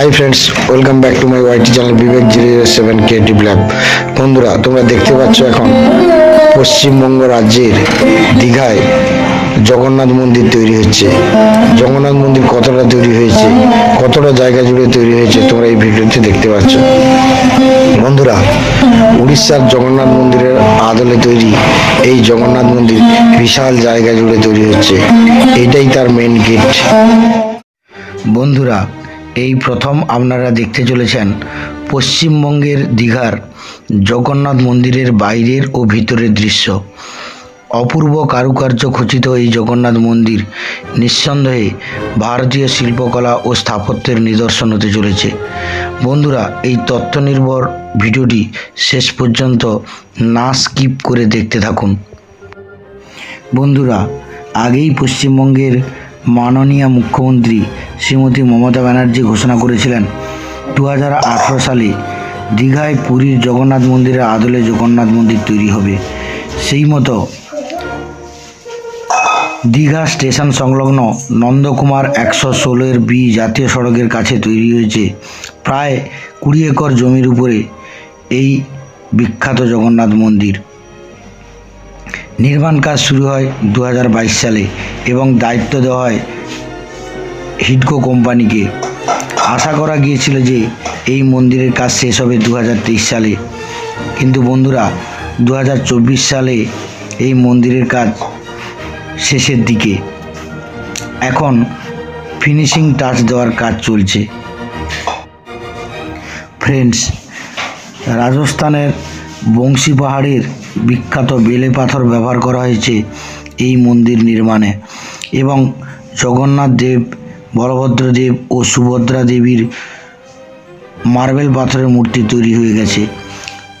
Hi friends welcome back to my YT channel Vivek zero seven creative lab বন্ধুরা, তোমরা দেখতে পাচ্ছ এখন পশ্চিমবঙ্গ রাজ্যের দীঘায় জগন্নাথ মন্দির তৈরি হচ্ছে। জগন্নাথ মন্দির কতটা তৈরি হয়েছে, কতটা জায়গা জুড়ে তৈরি হয়েছে, তোমরা এই ভিডিওতে দেখতে পাচ্ছ। বন্ধুরা, উড়িষ্যার জগন্নাথ মন্দিরের আদলে তৈরি এই জগন্নাথ মন্দির বিশাল জায়গা জুড়ে তৈরি হচ্ছে। এটাই তার মেন গেট বন্ধুরা এই প্রথম আপনারা দেখতে চলেছেন পশ্চিমবঙ্গের দীঘার জগন্নাথ মন্দিরের বাইরের ও ভিতরের দৃশ্য। অপূর্ব কারুকার্য খচিত এই জগন্নাথ মন্দির নিঃসন্দেহে ভারতীয় শিল্পকলা ও স্থাপত্যের নিদর্শন হতে চলেছে। বন্ধুরা, এই তথ্য নির্ভর ভিডিওটি শেষ পর্যন্ত না স্কিপ করে দেখতে থাকুন। বন্ধুরা, আগেই পশ্চিমবঙ্গের মাননীয় মুখ্যমন্ত্রী শ্রীমতী মমতা ব্যানার্জি ঘোষণা করেছিলেন। দু হাজার আঠেরো সালে দীঘায় পুরীর জগন্নাথ মন্দিরের আদলে জগন্নাথ মন্দির তৈরি হবে। সেই মতো দীঘা স্টেশন সংলগ্ন নন্দকুমার একশো ষোলোর বি জাতীয় সড়কের কাছে তৈরি হয়েছে প্রায় কুড়ি একর জমির উপরে এই বিখ্যাত জগন্নাথ মন্দির। নির্মাণ কাজ শুরু হয় দু হাজার বাইশ সালে এবং দায়িত্ব দেওয়া হয় হিডকো কোম্পানিকে। আশা করা গিয়েছিল যে এই মন্দিরের কাজ শেষ হবে দু হাজার তেইশ সালে। কিন্তু বন্ধুরা দু হাজার চব্বিশ সালে এই মন্দিরের কাজ শেষের দিকে। এখন ফিনিশিং টাচ দেওয়ার কাজ চলছে। ফ্রেন্ডস রাজস্থানের বংশী পাহাড়ের বিখ্যাত বেলে পাথর ব্যবহার করা হয়েছে এই মন্দির নির্মাণে এবং জগন্নাথ দেব, বলভদ্র দেব ও সুভদ্রা দেবীর মার্বেল পাথরের মূর্তি তৈরি হয়ে গেছে।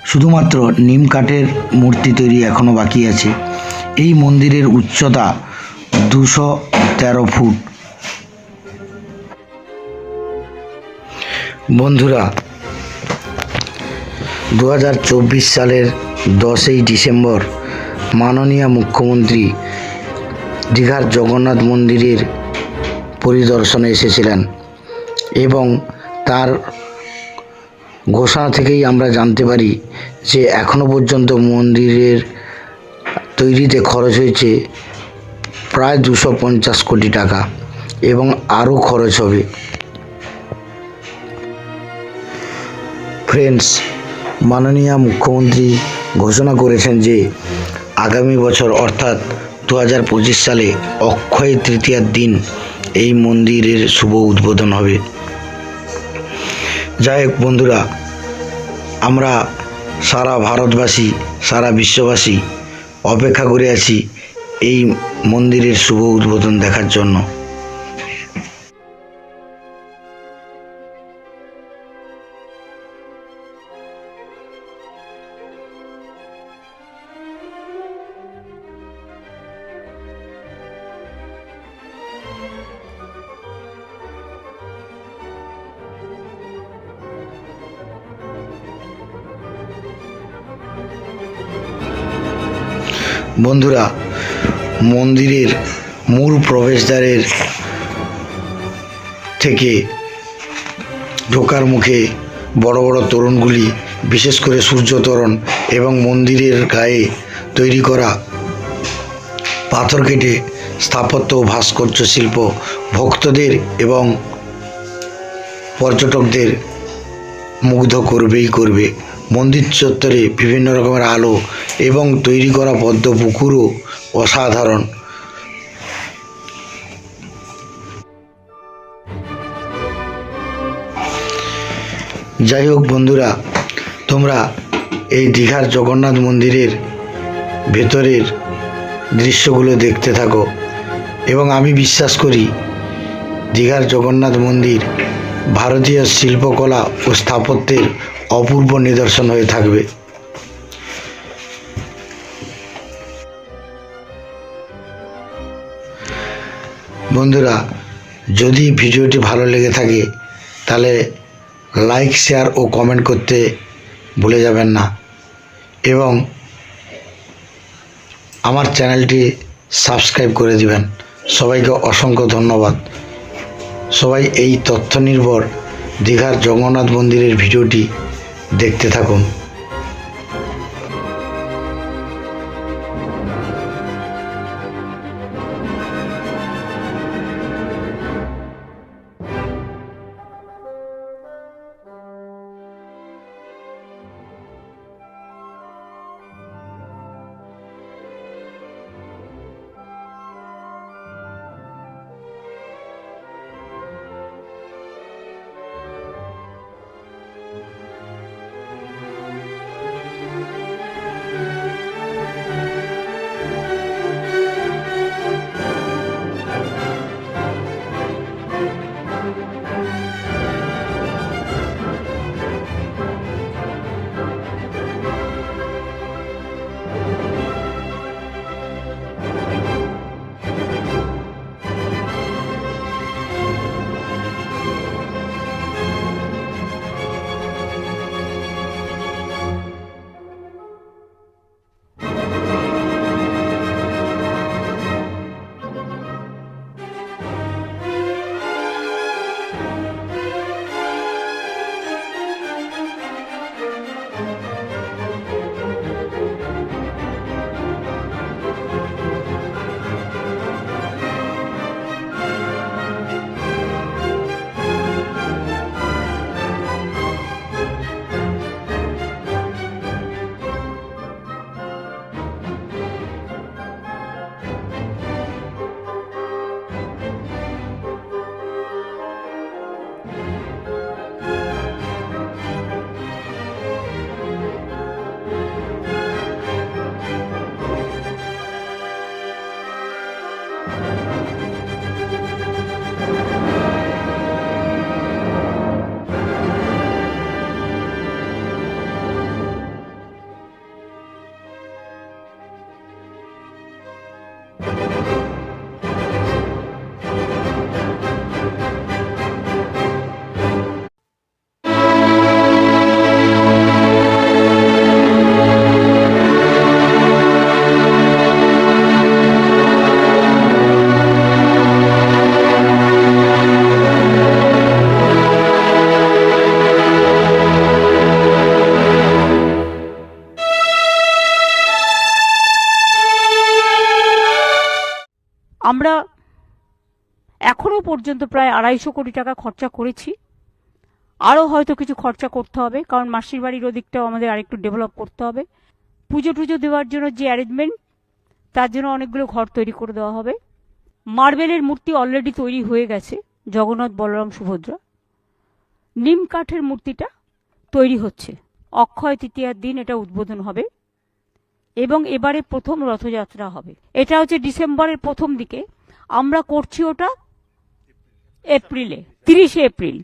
শুধুমাত্র নিম কাঠের মূর্তি তৈরি এখনও বাকি আছে। এই মন্দিরের উচ্চতা দুশো তেরো ফুট। বন্ধুরা দু হাজার চব্বিশ সালের দশই ডিসেম্বর মাননীয় মুখ্যমন্ত্রী দীঘার জগন্নাথ মন্দিরের পরিদর্শনে এসেছিলেন এবং তার ঘোষণা থেকেই আমরা জানতে পারি যে এখনও পর্যন্ত মন্দিরের তৈরিতে খরচ হয়েছে প্রায় দুশো পঞ্চাশ কোটি টাকা এবং আরও খরচ হবে। ফ্রেন্ডস মাননীয় মুখ্যমন্ত্রী ঘোষণা করেছেন যে আগামী বছর অর্থাৎ দু হাজার পঁচিশ সালে অক্ষয় তৃতীয়ার দিন এই মন্দিরের শুভ উদ্বোধন হবে। যাই হোক বন্ধুরা, আমরা সারা ভারতবাসী, সারা বিশ্ববাসী অপেক্ষা করে আছি এই মন্দিরের শুভ উদ্বোধন দেখার জন্য। বন্ধুরা, মন্দিরের মূল প্রবেশদ্বারের থেকে ঢোকার মুখে বড় বড় তোরণগুলি, বিশেষ করে সূর্য তোরণ এবং মন্দিরের গায়ে তৈরি করা পাথর কেটে স্থাপত্য ও ভাস্কর্য শিল্প ভক্তদের এবং পর্যটকদের মুগ্ধ করবেই করবে। মন্দির চত্বরে বিভিন্ন রকমের আলো এবং তৈরি করা পদ্ম পুকুরও অসাধারণ। যাই হোক বন্ধুরা, তোমরা এই দীঘার জগন্নাথ মন্দিরের ভেতরের দৃশ্যগুলো দেখতে থাকো এবং আমি বিশ্বাস করি দীঘার জগন্নাথ মন্দির ভারতীয় শিল্পকলা ও স্থাপত্যের অপূর্ব নিদর্শন হয়ে থাকবে। বন্ধুরা, যদি ভিডিওটি ভালো লেগে থাকে, তাহলে লাইক, শেয়ার ও কমেন্ট করতে ভুলে যাবেন না। এবং আমার চ্যানেলটি সাবস্ক্রাইব করে দিবেন। সবাইকে অসংখ্য ধন্যবাদ। সবাই এই তথ্য নির্ভর দীঘার জগন্নাথ মন্দিরের ভিডিওটি দেখতে থাকুন। আমরা এখনও পর্যন্ত প্রায় আড়াইশো কোটি টাকা খরচা করেছি। আরও হয়তো কিছু খরচা করতে হবে, কারণ মাসির বাড়ির ওদিকটাও আমাদের আরেকটু ডেভেলপ করতে হবে। পুজো টুজো দেওয়ার জন্য যে অ্যারেঞ্জমেন্ট তার জন্য অনেকগুলো ঘর তৈরি করে দেওয়া হবে। মার্বেলের মূর্তি অলরেডি তৈরি হয়ে গেছে, জগন্নাথ বলরাম সুভদ্রা। নিম কাঠের মূর্তিটা তৈরি হচ্ছে। অক্ষয় তৃতীয়ার দিন এটা উদ্বোধন হবে। এবং এবারে প্রথম রথযাত্রা হবে। এটা হচ্ছে ডিসেম্বরের প্রথম দিকে। আমরা করছি ওটা এপ্রিলে, তিরিশে এপ্রিল।